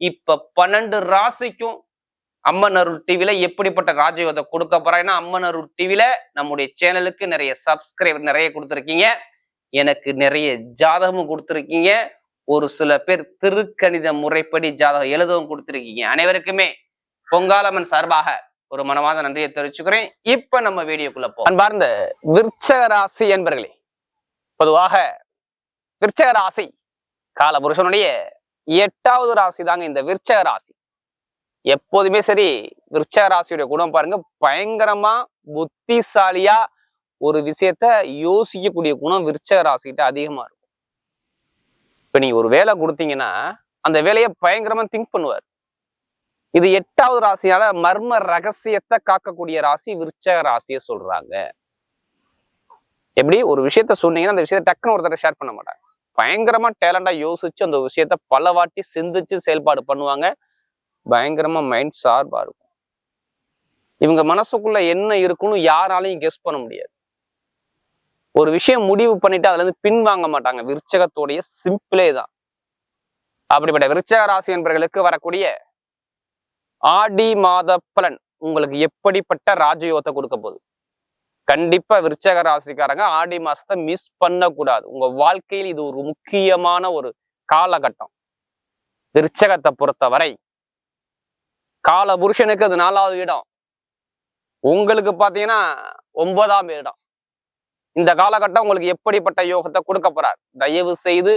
இப்ப பன்னெண்டு ராசிக்கும் அம்மன் அருள் டிவில எப்படிப்பட்ட ராஜயோகத்தை கொடுக்க போறேன்னா அம்மன் அருள் டிவில நம்முடைய சேனலுக்கு நிறைய சப்ஸ்கிரைபர் நிறைய கொடுத்துருக்கீங்க. எனக்கு நிறைய ஜாதகமும் கொடுத்துருக்கீங்க. ஒரு சில பேர் திருக்கணித முறைப்படி ஜாதகம் எழுதவும் கொடுத்துருக்கீங்க. அனைவருக்குமே பொங்காலம்மன் சார்பாக ஒரு மனமாத நன்றியை தெரிவிச்சுக்கிறேன். இப்ப நம்ம வீடியோக்குள்ள போ அன்பார்ந்த விருச்சக ராசி என்பர்களே பொதுவாக விருச்சக ராசி காலபுருஷனுடைய எட்டாவது ராசி தாங்க இந்த விருச்சக ராசி. எப்போதுமே சரி விருச்சக ராசியுடைய குணம் பாருங்க பயங்கரமா புத்திசாலியா ஒரு விஷயத்த யோசிக்கக்கூடிய குணம் விருச்சக ராசிகிட்ட அதிகமா இருக்கும். இப்ப நீங்க ஒரு வேலை கொடுத்தீங்கன்னா அந்த வேலையை பயங்கரமா திங்க் பண்ணுவார். இது எட்டாவது ராசியால மர்ம ரகசியத்தை காக்கக்கூடிய ராசி விருச்சக ராசியை சொல்றாங்க. எப்படி? ஒரு விஷயத்த சொன்னீங்கன்னா அந்த விஷயத்த டக்குன்னு ஒருத்தர் ஷேர் பண்ண மாட்டாங்க. பயங்கரமா டேலண்டா யோசிச்சு அந்த விஷயத்த பல வாட்டி சிந்திச்சு செயல்பாடு பண்ணுவாங்க. பயங்கரமா மைண்ட் சார்பா இருக்கும். இவங்க மனசுக்குள்ள என்ன இருக்குன்னு யாராலையும் கெஸ் பண்ண முடியாது. ஒரு விஷயம் முடிவு பண்ணிட்டு அதுல இருந்து பின் வாங்க மாட்டாங்க. விருச்சகத்தோடைய சிம்பிளே தான். அப்படிப்பட்ட விருச்சக ராசி என்பவர்களுக்கு வரக்கூடிய ஆடி மாத பலன் உங்களுக்கு எப்படிப்பட்ட ராஜயோகத்தை கொடுக்க போகுது? கண்டிப்பா விருச்சக ராசிக்காரங்க ஆடி மாசத்தை மிஸ் பண்ணக்கூடாது. உங்க வாழ்க்கையில் இது ஒரு முக்கியமான ஒரு காலகட்டம். விருச்சகத்தை பொறுத்தவரை கால புருஷனுக்கு அது நாலாவது இடம். உங்களுக்கு பாத்தீங்கன்னா ஒன்பதாம் இடம். இந்த காலகட்டம் உங்களுக்கு எப்படிப்பட்ட யோகத்தை கொடுக்க போறார்? தயவு செய்து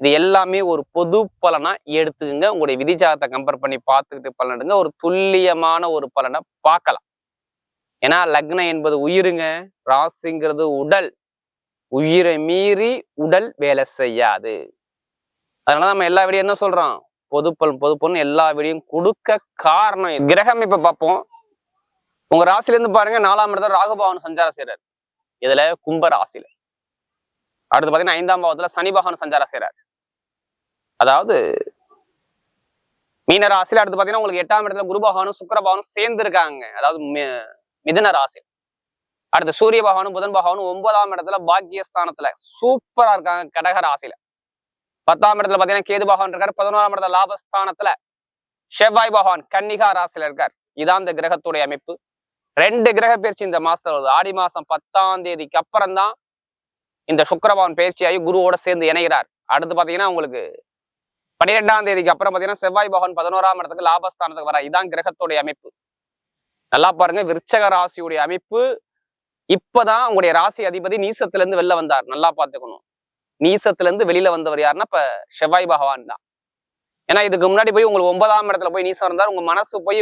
இது எல்லாமே ஒரு பொது பலனா எடுத்துக்கங்க. உங்களுடைய விதிஜாதத்தை கம்பேர் பண்ணி பார்த்துக்கிட்டு பலன் எடுங்க. ஒரு துல்லியமான ஒரு பலனை பார்க்கலாம். ஏன்னா லக்னம் என்பது உயிருங்க. ராசிங்கிறது உடல். உயிரை மீறி உடல் வேலை செய்யாது. அதனால நம்ம எல்லா வீடியும் என்ன சொல்றோம்? பொதுப்பல் பொதுப்பொன்னு எல்லா வீடியும் கொடுக்க காரணம் கிரகம் இப்ப பார்ப்போம். உங்க ராசில இருந்து பாருங்க நாலாம் இடத்துல ராகுபவன் சஞ்சாரம் செய்யறாரு இதுல கும்ப ராசியில. அடுத்து பாத்தீங்கன்னா ஐந்தாம் பாவத்துல சனி பகவான் சஞ்சாரம் செய்றாரு. அதாவது மீன ராசியில அடுத்து பாத்தீங்கன்னா உங்களுக்கு எட்டாம் இடத்துல குரு பகவானும் பகவானும் சேர்ந்து இருக்காங்க அதாவது மிதன ராசி. அடுத்து சூரிய பகவானும் புதன் பகவானும் ஒன்பதாம் இடத்துல பாக்கியஸ்தானத்துல சூப்பரா இருக்காங்க கடக ராசியில. பத்தாம் இடத்துல பாத்தீங்கன்னா கேது பகவான் இருக்காரு. பதினோராம் இடத்துல லாபஸ்தானத்துல செவ்வாய் பகவான் கன்னிகா ராசியில இருக்கார். இதான் இந்த கிரகத்துடைய அமைப்பு. ரெண்டு கிரக பயிற்சி இந்த மாசத்துல வருது. ஆடி மாசம் பத்தாம் தேதிக்கு அப்புறம் தான் இந்த சுக்கரபவன் பயிற்சியாகி குருவோட சேர்ந்து இணைகிறார். அடுத்து பாத்தீங்கன்னா உங்களுக்கு பன்னிரெண்டாம் தேதிக்கு அப்புறம் பாத்தீங்கன்னா செவ்வாய் பகவான் பதினோராம் இடத்துக்கு லாபஸ்தானத்துக்கு வர இதான் கிரகத்துடைய அமைப்பு. நல்லா பாருங்க. விருச்சக ராசியுடைய அமைப்பு இப்பதான் உங்களுடைய ராசி அதிபதி நீசத்துல இருந்து வெளில வந்தார். நல்லா பாத்துக்கணும் நீசத்துல இருந்து வெளியில வந்தவர் யாருன்னா இப்ப செவ்வாய் பகவான் தான். ஏன்னா இதுக்கு முன்னாடி போய் உங்களுக்கு ஒன்பதாம் இடத்துல போய் நீசம் இருந்தார். உங்க மனசு போய்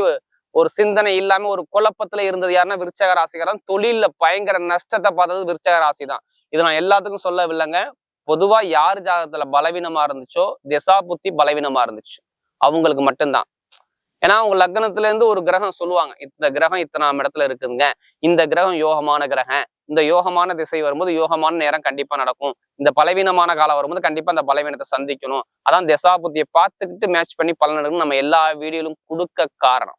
ஒரு சிந்தனை இல்லாம ஒரு குழப்பத்துல இருந்தது யாருன்னா விருச்சக ராசிக்காரன். தொழில்ல பயங்கர நஷ்டத்தை பார்த்தது விருச்சக ராசி தான். இது நான் எல்லாத்துக்கும் சொல்லவில்லைங்க பொதுவா யார் ஜாதகத்துல பலவீனமா இருந்துச்சோ திசா புத்தி பலவீனமா இருந்துச்சு. அவங்களுக்கு மட்டும்தான். ஏன்னா அவங்க லக்னத்துல இருந்து ஒரு கிரகம் சொல்லுவாங்க. இந்த கிரகம் இத்தனாம் இடத்துல இருக்குதுங்க. இந்த கிரகம் யோகமான கிரகம். இந்த யோகமான திசை வரும்போது யோகமான நேரம் கண்டிப்பா நடக்கும். இந்த பலவீனமான காலம் வரும்போது கண்டிப்பா அந்த பலவீனத்தை சந்திக்கணும். அதான் திசா புத்தியை பார்த்துக்கிட்டு மேட்ச் பண்ணி பலன் எடுக்கணும் நம்ம எல்லா வீடியோலும் கொடுக்க காரணம்.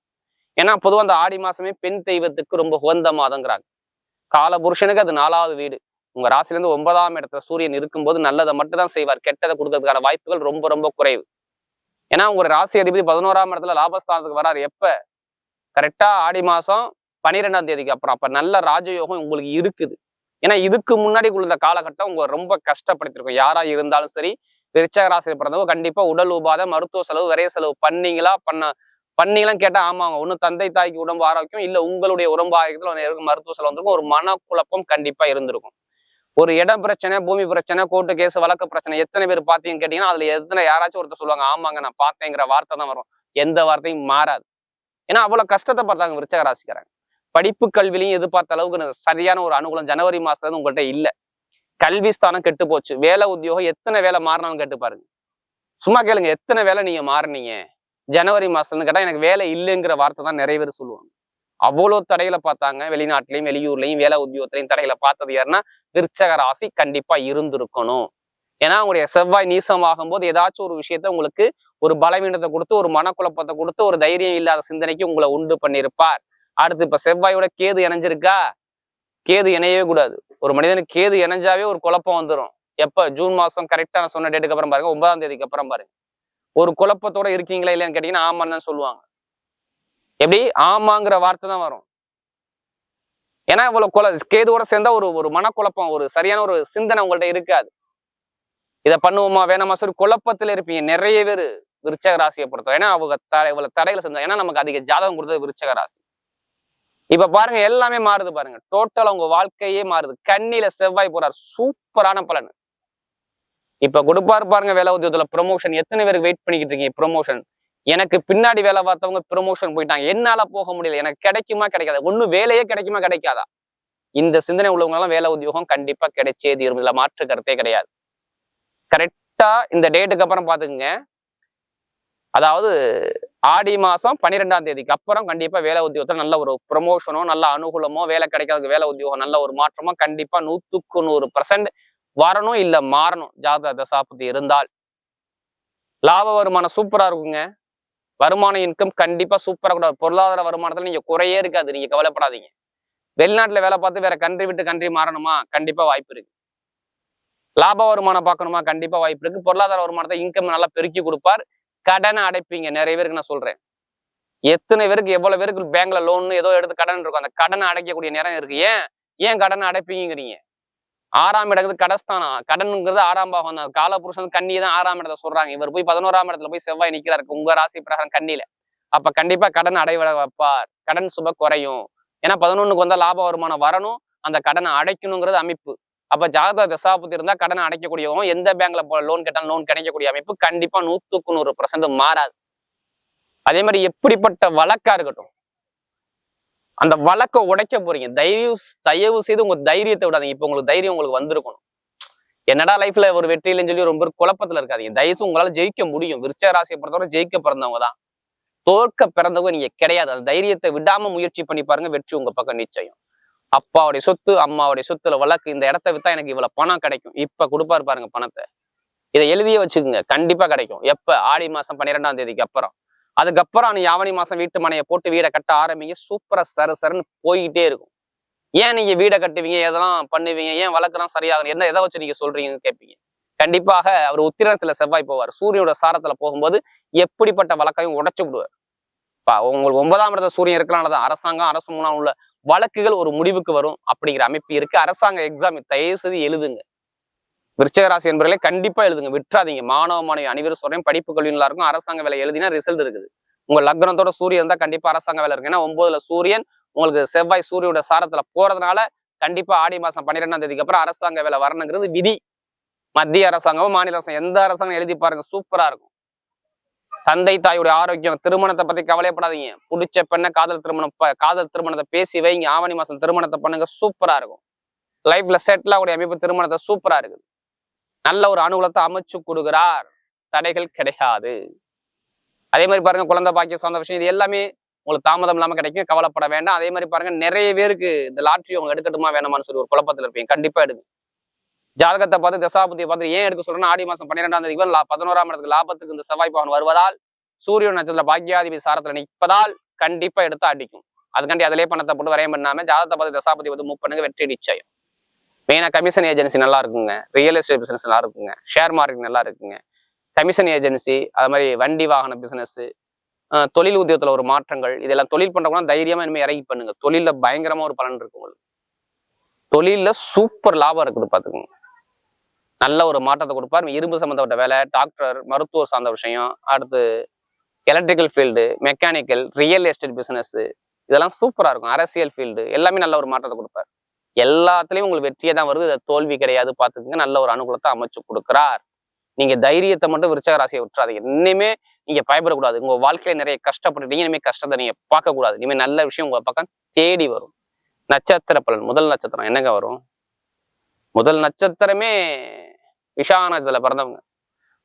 ஏன்னா பொதுவா அந்த ஆடி மாசமே பெண் தெய்வத்துக்கு ரொம்ப உகந்த மாதங்கிறாங்க. கால புருஷனுக்கு அது நாலாவது வீடு. உங்க ராசிலேருந்து ஒன்பதாம் இடத்துல சூரியன் இருக்கும்போது நல்லதை மட்டும் தான் செய்வார். கெட்டதை கொடுக்கறதுக்கான வாய்ப்புகள் ரொம்ப ரொம்ப குறைவு. ஏன்னா உங்க ராசி அதிபதி பதினோராம் இடத்துல லாபஸ்தானத்துக்கு வராரு. எப்ப? கரெக்டா ஆடி மாசம் பன்னிரெண்டாம் தேதிக்கு அப்புறம். அப்ப நல்ல ராஜயோகம் உங்களுக்கு இருக்குது. ஏன்னா இதுக்கு முன்னாடி உள்ள காலகட்டம் உங்க ரொம்ப கஷ்டப்படுத்திருக்கும். யாரா இருந்தாலும் சரி விருச்சக ராசியில் பிறந்தவங்க கண்டிப்பா உடல் உபாதை மருத்துவ செலவு விரைய செலவு பண்ணீங்களா? பண்ண பண்ணீங்களாம் கேட்டா ஆமாங்க ஒண்ணு தந்தை தாய்க்கு உடம்பு ஆரோக்கியம் இல்ல உங்களுடைய உடம்பு ஆரோக்கியத்துல இருக்க மருத்துவ செலவு வந்திருக்கும். ஒரு மனக்குழப்பம் கண்டிப்பா இருந்திருக்கும். ஒரு இடம் பிரச்சனை பூமி பிரச்சனை கோர்ட்டு கேஸ் வழக்கு பிரச்சனை எத்தனை பேர் பார்த்தீங்கன்னு கேட்டீங்கன்னா அதுல எத்தனை யாராச்சும் ஒருத்தர் சொல்லுவாங்க ஆமாங்க நான் பார்த்தேங்கிற வார்த்தை தான் வரும். எந்த வார்த்தையும் மாறாது. ஏன்னா அவ்வளவு கஷ்டத்தை பார்த்தாங்க விருச்சக ராசிக்காரங்க. படிப்பு கல்விலையும் எதிர்பார்த்த அளவுக்கு சரியான ஒரு அனுகூலம் ஜனவரி மாசத்துல உங்கள்கிட்ட இல்ல. கல்வி ஸ்தானம் கெட்டு போச்சு. வேலை உத்தியோகம் எத்தனை வேலை மாறினாலும் கேட்டு பாருங்க. சும்மா கேளுங்க எத்தனை வேலை நீங்க மாறினீங்க? ஜனவரி மாசத்துல இருந்து கேட்டா எனக்கு வேலை இல்லைங்கிற வார்த்தை தான் நிறைய பேர் சொல்லுவாங்க. அவ்வளவு தடையில பார்த்தாங்க. வெளிநாட்டிலையும் வெளியூர்லயும் வேலை உத்தியோகத்திலையும் தடையில பார்த்தது யாருன்னா விருச்சக ராசி கண்டிப்பா இருந்திருக்கணும். ஏன்னா உங்களுடைய செவ்வாய் நீசமாகும் போது ஏதாச்சும் ஒரு விஷயத்த உங்களுக்கு ஒரு பலவீனத்தை கொடுத்து ஒரு மனக்குழப்பத்தை கொடுத்து ஒரு தைரியம் இல்லாத சிந்தனைக்கு உங்களை உண்டு பண்ணியிருப்பார். அடுத்து இப்ப செவ்வாயோட கேது இணைஞ்சிருக்கா? கேது இணையவே கூடாது. ஒரு மனிதனுக்கு கேது இணைஞ்சாவே ஒரு குழப்பம் வந்துடும் எப்ப? ஜூன் மாசம் கரெக்டா நான் சொன்ன டேட்டுக்கு அப்புறம் பாருங்க ஒன்பதாம் தேதிக்கு அப்புறம் பாருங்க. ஒரு குழப்பத்தோட இருக்கீங்களா இல்லையான்னு கேட்டீங்கன்னா ஆமான்னு தான் சொல்லுவாங்க. எப்படி? ஆமாங்கிற வார்த்தை தான் வரும். ஏன்னா இவ்வளவு குல கேதுவோட சேர்ந்தா ஒரு ஒரு மனக்குழப்பம் ஒரு சரியான ஒரு சிந்தனை உங்கள்ட்ட இருக்காது. இதை பண்ணுவோமா வேணாமா? சொல்லி குழப்பத்துல இருப்பீங்க. நிறைய பேர் விருச்சக ராசியை பொறுத்தவரை. ஏன்னா அவங்க தடை இவ்வளவு தடையில செஞ்சா ஏன்னா நமக்கு அதிக ஜாதகம் கொடுத்தது விருச்சக ராசி. இப்ப பாருங்க எல்லாமே மாறுது பாருங்க. டோட்டலா உங்க வாழ்க்கையே மாறுது. கண்ணில செவ்வாய் போறார். சூப்பரான பலன். இப்ப கொடுப்பாரு பாருங்க வேலை உத்தியோகத்துல ப்ரொமோஷன் எத்தனை பேருக்கு வெயிட் பண்ணிக்கிட்டு இருக்கீங்க? ப்ரொமோஷன் எனக்கு பின்னாடி வேலை பார்த்தவங்க ப்ரொமோஷன் போயிட்டாங்க. என்னால போக முடியல. எனக்கு கிடைக்குமா கிடைக்காதா? ஒண்ணு வேலையே கிடைக்குமா கிடைக்காதா? இந்த சிந்தனை உள்ளவங்க எல்லாம் வேலை உத்தியோகம் கண்டிப்பா கிடைச்சே தீரும். இதுல மாற்று கருத்தே கிடையாது. கரெக்டா இந்த டேட்டுக்கு அப்புறம் பாத்துக்கங்க அதாவது ஆடி மாசம் பன்னிரெண்டாம் தேதிக்கு அப்புறம் கண்டிப்பா வேலை உத்தியோகத்துல நல்ல ஒரு ப்ரொமோஷனோ நல்ல அனுகூலமோ வேலை கிடைக்காததுக்கு வேலை உத்தியோகம் நல்ல ஒரு மாற்றமோ கண்டிப்பா நூத்துக்கு நூறு பர்சன்ட் வரணும் இல்ல மாறணும். ஜாதக தசாபதி இருந்தால். லாப வருமானம் சூப்பரா இருக்குங்க. வருமான இன்கம் கண்டிப்பா சூப்பராக கூட பொருளாதார வருமானத்துல நீங்க குறையே இருக்காது. நீங்க கவலைப்படாதீங்க. வெளிநாட்டுல வேலை பார்த்து வேற கண்ட்ரி விட்டு கண்ட்ரி மாறணுமா? கண்டிப்பா வாய்ப்பு இருக்கு. லாப வருமானம் பார்க்கணுமா? கண்டிப்பா வாய்ப்பு இருக்கு. பொருளாதார வருமானத்தை இன்கம் நல்லா பெருக்கி கொடுப்பார். கடனை அடைப்பீங்க. நிறைய பேருக்கு நான் சொல்றேன். எத்தனை பேருக்கு எவ்வளவு பேருக்கு பேங்க்ல லோன் ஏதோ எடுத்து கடன் இருக்கும். அந்த கடனை அடைக்கக்கூடிய நேரம் இருக்கு. ஏன்? ஏன் கடனை அடைப்பீங்கிறீங்க ஆறாம் இடத்துக்கு கடஸ்தானம் கடனுங்கிறது ஆறாம் பாகம் தான். காலபுருஷன் கண்ணி தான் ஆறாம் இடத்த சொல்றாங்க. இவர் போய் பதினோராம் இடத்துல போய் செவ்வாய் நிக்கிறாரு. உங்க ராசி பிரகாரம் கண்ணில அப்ப கண்டிப்பா கடன் அடைவிட வைப்பார். கடன் சுப குறையும். ஏன்னா பதினொன்னுக்கு வந்தா லாப வருமானம் வரணும். அந்த கடனை அடைக்கணுங்கிறது அமைப்பு. அப்ப ஜாதக தசாபதி இருந்தா கடனை அடைக்கக்கூடியவங்க எந்த பேங்க்ல லோன் கேட்டாலும் லோன் கிடைக்கக்கூடிய அமைப்பு கண்டிப்பா நூத்துக்கு நூறு பர்சன்ட் மாறாது. அதே மாதிரி எப்படிப்பட்ட வழக்கா இருக்கட்டும். அந்த வழக்கை உடைக்க போறீங்க. தைரியம் தயவு செய்து உங்க தைரியத்தை விடாதீங்க. இப்ப உங்களுக்கு தைரியம் உங்களுக்கு வந்திருக்கணும். என்னடா லைஃப்ல ஒரு வெற்றி இல்லைன்னு சொல்லி ரொம்ப குழப்பத்துல இருக்காதீங்க. தயவு உங்களால ஜெயிக்க முடியும். விருச்ச ராசியை பொறுத்தவரை ஜெயிக்க பிறந்தவங்க தான். தோற்க பிறந்தவங்க நீங்க கிடையாது. அந்த தைரியத்தை விடாம முயற்சி பண்ணி பாருங்க வெற்றி உங்க பக்கம் நிச்சயம். அப்பாவுடைய சொத்து அம்மாவுடைய சொத்துல வழக்கு இந்த இடத்த வித்தா எனக்கு இவ்வளவு பணம் கிடைக்கும். இப்ப கொடுப்பாரு பாருங்க பணத்தை. இதை எழுதியே வச்சுக்கோங்க. கண்டிப்பா கிடைக்கும். எப்ப? ஆடி மாசம் பன்னிரெண்டாம் தேதிக்கு அப்புறம். அதுக்கப்புறம் நீ யாவணி மாசம் வீட்டு மனையை போட்டு வீடை கட்ட ஆரம்பிங்க. சூப்பரா சரு சருன்னு போய்கிட்டே இருக்கும். ஏன் நீங்க வீடை கட்டுவீங்க? எதெல்லாம் பண்ணுவீங்க? ஏன் வழக்கெல்லாம் சரியாகும் என்ன எதை வச்சு நீங்க சொல்றீங்கன்னு கேட்பீங்க. கண்டிப்பாக அவர் உத்திரத்துல செவ்வாய் போவார். சூரியனோட சாரத்துல போகும்போது எப்படிப்பட்ட வழக்கையும் உடைச்சு விடுவார். பா உங்களுக்கு ஒன்பதாம் இடத்த சூரியன் இருக்கனாலதான் அரசாங்கம் அரசு மூலம் உள்ள வழக்குகள் ஒரு முடிவுக்கு வரும் அப்படிங்கிற அமைப்பு இருக்கு. அரசாங்க எக்ஸாம் தயவு செய்து எழுதுங்க. விருச்சகராசி என்பர்களே கண்டிப்பா எழுதுங்க. விட்டுறாதீங்க. மாணவ மாணவி அனைவரும் சொல்றேன். படிப்பு கல்வி நல்லா இருக்கும் அரசாங்க வேலை எழுதினா ரிசல்ட் இருக்குது. உங்க லக்னத்தோட சூரியன் தான் கண்டிப்பா அரசாங்க வேலை இருக்கு ஏன்னா ஒன்பதுல சூரியன் உங்களுக்கு செவ்வாய் சூரியோட சாரத்துல போறதுனால கண்டிப்பா ஆடி மாசம் பன்னிரெண்டாம் தேதிக்கு அப்புறம் அரசாங்க வேலை வரணுங்கிறது விதி. மத்திய அரசாங்கமோ மாநில அரசாங்கம். எந்த அரசாங்கம் எழுதி பாருங்க சூப்பரா இருக்கும். தந்தை தாயுடைய ஆரோக்கியம் திருமணத்தை பத்தி கவலைப்படாதீங்க பிடிச்ச பெண்ணை காதல் திருமணம் காதல் திருமணத்தை பேசி வைங்க. ஆவணி மாசம் திருமணத்தை பண்ணுங்க சூப்பரா இருக்கும். லைஃப்ல செட்டில் ஆகக்கூடிய அமைப்பு திருமணத்தை சூப்பரா இருக்குது. நல்ல ஒரு அனுகூலத்தை அமைச்சு கொடுக்கிறார். தடைகள் கிடையாது. அதே மாதிரி பாருங்க குழந்தை பாக்கிய சார்ந்த விஷயம் இது எல்லாமே உங்களுக்கு தாமதம் இல்லாம கிடைக்கும். கவலைப்பட வேண்டாம். அதே மாதிரி பாருங்க நிறைய பேருக்கு இந்த லாட்ரி அவங்க எடுக்கட்டுமா வேணாமான்னு சொல்லி ஒரு குழப்பத்துல இருப்பீங்க. கண்டிப்பா எடுங்க. ஜாதகத்தை பார்த்து தசாபதியை பார்த்து ஏன் எடுக்க சொல்றேன்னா ஆடி மாசம் பன்னிரெண்டாம் தேதி பதினோராம் இடத்துக்கு லாபத்துக்கு இந்த செவ்வாய் பவன் வருவதால் சூரியன் நட்சத்திர பாக்கியாதிபதி சாரத்துல நிற்பதால் கண்டிப்பா எடுத்து அடிக்கும். அதுக்காண்டி அதிலே பணத்தை போட்டு வரையம் பண்ணாம ஜாதகத்தை பார்த்து தசாபதி வந்து மூவ் பண்ணுங்க வெற்றி நிச்சயம். மெயினா கமிஷன் ஏஜென்சி நல்லா இருக்குங்க ரியல் எஸ்டேட் பிசினஸ் நல்லா இருக்குங்க ஷேர் மார்க்கெட் நல்லா இருக்குங்க கமிஷன் ஏஜென்சி அது மாதிரி வண்டி வாகன பிசினஸ் தொழில் உத்தியோகத்தில் ஒரு மாற்றங்கள் இதெல்லாம் தொழில் பண்றவங்க தைரியமா இனிமே இறங்கி பண்ணுங்க. தொழிலில் பயங்கரமா ஒரு பலன் இருக்கு உங்களுக்கு. தொழிலில் சூப்பர் லாபம் இருக்குது பாத்துக்கோங்க. நல்ல ஒரு மாற்றத்தை கொடுப்பார். இரும்பு சம்மந்தப்பட்ட வேலை டாக்டர் மருத்துவ சார்ந்த விஷயம் அடுத்து electrical field mechanical real estate business இதெல்லாம் சூப்பரா இருக்கும். அரசியல் ஃபீல்டு எல்லாமே நல்ல ஒரு மாற்றத்தை கொடுப்பார். எல்லாத்துலயும் உங்களுக்கு வெற்றியே தான் வருது. தோல்வி கிடையாது. பாத்துக்கோங்க நல்ல ஒரு அனுகூலத்தை அமைச்சு கொடுக்குறார். நீங்க தைரியத்தை மட்டும் விருச்சக ராசியை விட்டுறாதீங்க. இனிமே நீங்க பயப்படக்கூடாது. உங்க வாழ்க்கையில நிறைய கஷ்டப்பட்டுட்டீங்க. இனிமே கஷ்டத்தை நீங்க பார்க்க கூடாது இனிமே நல்ல விஷயம் உங்க பக்கம் தேடி வரும். நட்சத்திர பலன். முதல் நட்சத்திரம் என்னங்க வரும்? முதல் நட்சத்திரமே விஷானத்துல பிறந்தவங்க.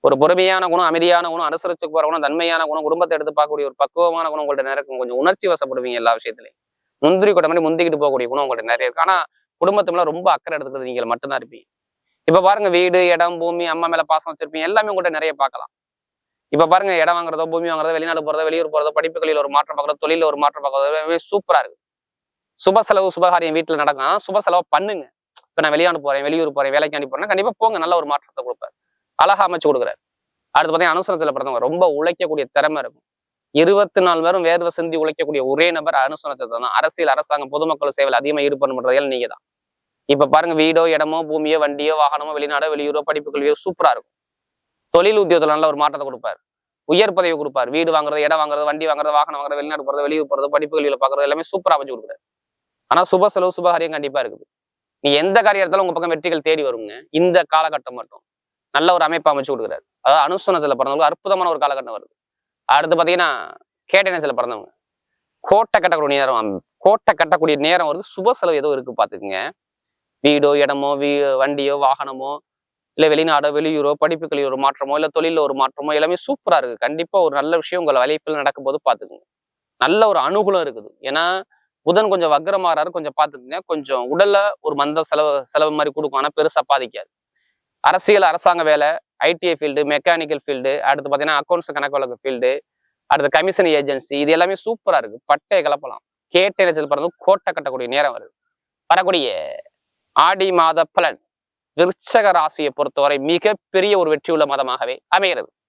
ஒரு பொறுமையான குணம் அமைதியான குணம் அனுசரிச்சு போற குணம் தன்மையான குணம் குடும்பத்தை எடுத்து பார்க்கக்கூடிய ஒரு பக்குவமான குணம் உங்கள்ட்ட நிறைய இருக்கும் கொஞ்சம் உணர்ச்சி வசப்படுவீங்க எல்லா விஷயத்துலயும். முந்திரி கொட்ட மாதிரி முந்திக்கிட்டு போகக்கூடிய குணம் உங்கள்ட்ட நிறைய இருக்கு. ஆனா குடும்பத்து மேல ரொம்ப அக்கறை எடுத்துக்கிறது நீங்க மட்டும்தான் இருப்பீங்க. இப்ப பாருங்க வீடு இடம் பூமி அம்மா மேல பாசம் வச்சிருப்பீங்க. எல்லாமே உங்கள்கிட்ட நிறைய பார்க்கலாம். இப்ப பாருங்க இடம் வாங்குறதோ பூமி வாங்குறதோ வெளிநாடு போறதோ வெளியூர் போறதோ படிப்புகளில் ஒரு மாற்றம் பார்க்கறதோ தொழில ஒரு மாற்றம் பார்க்கறதோ சூப்பரா இருக்கு. சுப செலவு சுபகாரியம் வீட்டுல நடக்கும் சுப செலவு பண்ணுங்க. இப்ப நான் வெளியாண்டு போறேன் வெளியூர் போறேன் வேலைக்கு அனுப்பி போறேன் கண்டிப்பா போங்க நல்ல ஒரு மாற்றத்தை கொடுப்பாரு. அழகா அமைச்சு கொடுக்குறாரு. அடுத்து பார்த்தீங்கன்னா அனுசரத்துல பிறந்தவங்க ரொம்ப உழைக்கக்கூடிய திறமை இருக்கும். இருபத்தி நாலு பேரும் வேர்வை சிந்தி உழைக்கக்கூடிய ஒரே நபர் அனுசனத்தை தான். அரசியல் அரசாங்கம் பொதுமக்கள் சேவையில் அதிகமாக ஈடுபட பண்றதால நீங்க தான். இப்ப பாருங்க வீடோ இடமோ பூமியோ வண்டியோ வாகனமோ வெளிநாடோ வெளியூரோ படிப்பு கல்வியோ சூப்பரா இருக்கும். தொழில் உத்தியோகத்தில் நல்ல ஒரு மாற்றத்தை கொடுப்பாரு. உயர் பதவி கொடுப்பார். வீடு வாங்குறது இடம் வாங்குறது வண்டி வாங்குறது வாகனம் வாங்குறது வெளிநாடு போறது வெளியூர் போறது படிப்பு கல்வியில பாக்குறது எல்லாமே சூப்பரா அமைச்சு கொடுக்குறாரு. ஆனா சுப செலவு சுபகாரியம் கண்டிப்பா இருக்குது. நீ எந்த காரியத்தாலும் உங்க பக்கம் வெற்றிகள் தேடி வருங்க? இந்த காலகட்டம் மட்டும். நல்ல ஒரு அமைப்பு அமைச்சு கொடுக்குறாரு. அதாவது அனுசனத்துல பிறந்தவங்களுக்கு அற்புதமான ஒரு காலகட்டம் வருது. அடுத்து பார்த்தீங்கன்னா கேட்டனத்துல பிறந்தவங்க? கோட்டை கட்டக்கூடிய நேரம் கோட்டை கட்டக்கூடிய நேரம் வருது. சுப செலவு ஏதோ இருக்கு பார்த்துக்குங்க வீடோ இடமோ வீ வண்டியோ வாகனமோ இல்லை வெளிநாடோ வெளியூரோ படிப்புகளில் ஒரு மாற்றமோ இல்லை தொழிலில் ஒரு மாற்றமோ எல்லாமே சூப்பராக இருக்கு. கண்டிப்பாக ஒரு நல்ல விஷயம் உங்கள் வலைப்பில் நடக்கும்போது பார்த்துக்குங்க நல்ல ஒரு அனுகூலம் இருக்குது. ஏன்னா புதன் கொஞ்சம் வக்ரமாறாரு கொஞ்சம் பார்த்துக்குங்க கொஞ்சம் உடலில் ஒரு மந்த செலவு செலவு மாதிரி கொடுக்கும். ஆனால் பெருசா பாதிக்காது. அரசியல் அரசாங்க வேலை ஐடிஐ ஃபீல்டு மெக்கானிக்கல் ஃபீல்டு அடுத்து பார்த்தீங்கன்னா அக்கௌண்ட்ஸ் கணக்கு வழக்கு ஃபீல்டு அடுத்து கமிஷன் ஏஜென்சி இது எல்லாமே சூப்பரா இருக்கு. பட்டை கலப்பலாம் கேட்ட நேரத்தில் பிறந்து கோட்டை கட்டக்கூடிய நேரம் வருது. வரக்கூடிய ஆடி மாத பலன் விருச்சக ராசியை பொறுத்தவரை மிகப்பெரிய ஒரு வெற்றியுள்ள மதமாகவே அமைகிறது.